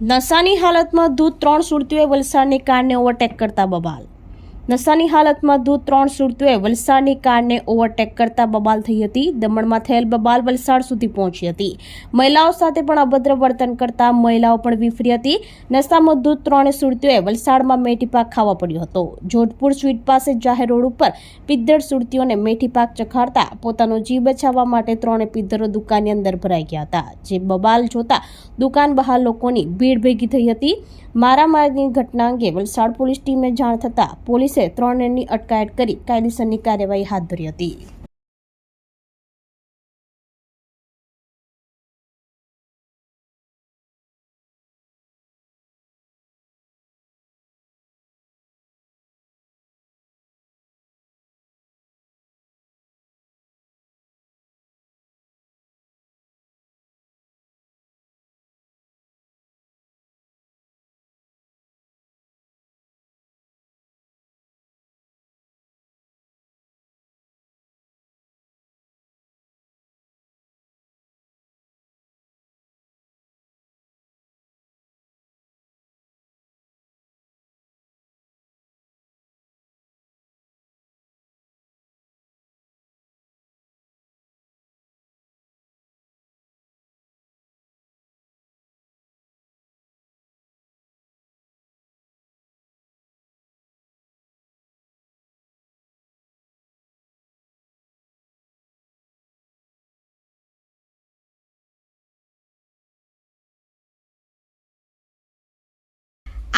નશાની હાલતમાં દૂધ ત્રણ સુરતીઓએ વલસાડની કારને ઓવરટેક કરતા બબાલ. નશાની હાલતમાં દૂધ ત્રણ સુરતીઓએ વલસાડની કારને ઓવરટેક કરતા બબાલ થઈ હતી. દમણમાં થયેલ બબાલ વલસાડ સુધી પહોંચી હતી. મહિલાઓ સાથે પણ અભદ્ર વર્તન કરતા મહિલાઓ પણ વિફરી હતી. નશામાં દૂધ ત્રણે સુરતીઓએ વલસાડમાં મેઠીપાક ખાવા પડ્યો હતો. જોધપુર સ્વીટ પાસે જાહેર રોડ ઉપર પિદ્દર સુરતીઓને મેઠીપાક ચખાડતા પોતાનો જીવ બચાવવા માટે ત્રણે પિદ્દરો દુકાનની અંદર ભરાઈ ગયા હતા, જે બબાલ જોતા દુકાન બહાર લોકોની ભીડ ભેગી થઈ હતી. મારામારીની ઘટના અંગે વલસાડ પોલીસ ટીમે જાણ થતાં પોલીસે ત્રણેની અટકાયત કરી કાયદેસરની કાર્યવાહી હાથ ધરી હતી.